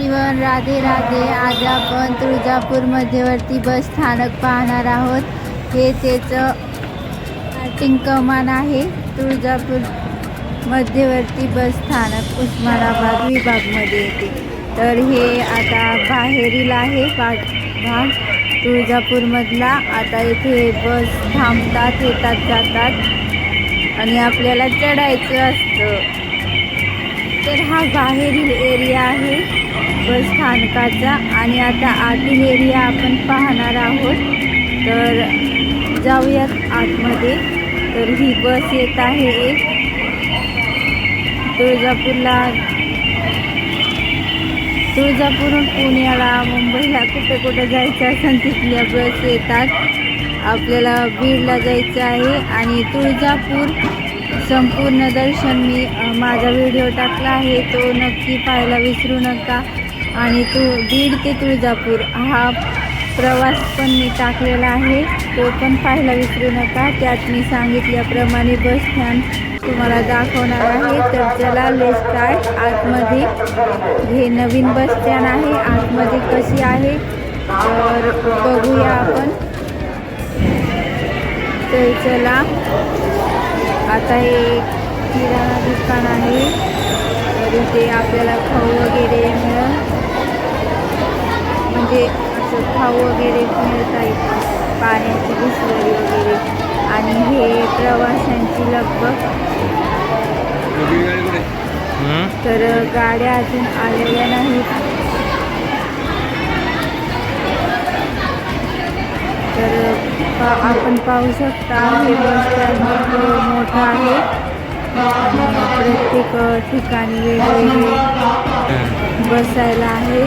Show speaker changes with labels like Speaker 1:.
Speaker 1: Everyone Radhe Radhe आज आपण तुळजापूर मध्यवर्ती बस स्थानक पाहणार आहोत. हे त्याचं स्टार्टिंग कमान आहे. तुळजापूर मध्यवर्ती बस स्थानक उस्मानाबाद विभागमध्ये येते. तर हे आता बाहेरील आहे भाग. भाग तुळजापूरमधला आता इथे बस थांबतात येतात जातात. आणि आपल्याला चढायचं असतं. तर हा बाहेरील एरिया आहे बस स्थानकाचा. आणि आता आतील एरिया आपण पाहणार आहोत. तर जाऊयात आतमध्ये. तर ही बस येत आहे एक. तुळजापूरला तुळजापूरहून पुण्याला मुंबईला कुठे कुठे जायचं असेल तिथल्या बस येतात. आपल्याला बीडला जायचं आहे आणि तुळजापूर. संपूर्ण दर्शन मी माझा व्हिडिओ टाकला आहे तो नक्की पाहायला विसरू नका. आणि तू बीड ते तुळजापूर हा प्रवास पण मी टाकलेला आहे तो पण पाहायला विसरू नका. त्यात मी सांगितल्याप्रमाणे बस स्टँड तुम्हाला दाखवणार आहे. तर चला लेट स्टार्ट आतमध्ये हे नवीन बस स्टँड आहे. आतमध्ये कशी आहे? तर बघूया आपण. तर चला. आता हे एक किराणा दुकान आहे. तर इथे आपल्याला खाऊ वगैरे मिळेल. म्हणजे असं खाऊ वगैरे मिळता येतं पाण्याची बिस्लरी वगैरे. आणि हे प्रवाशांची लगबग? तर गाड्या अजून आलेल्या नाहीत. पा आपण पाहू शकता हे बसस्टँड मोठं आहे. प्रत्येक ठिकाणी वेगवेगळे बसायला आहे.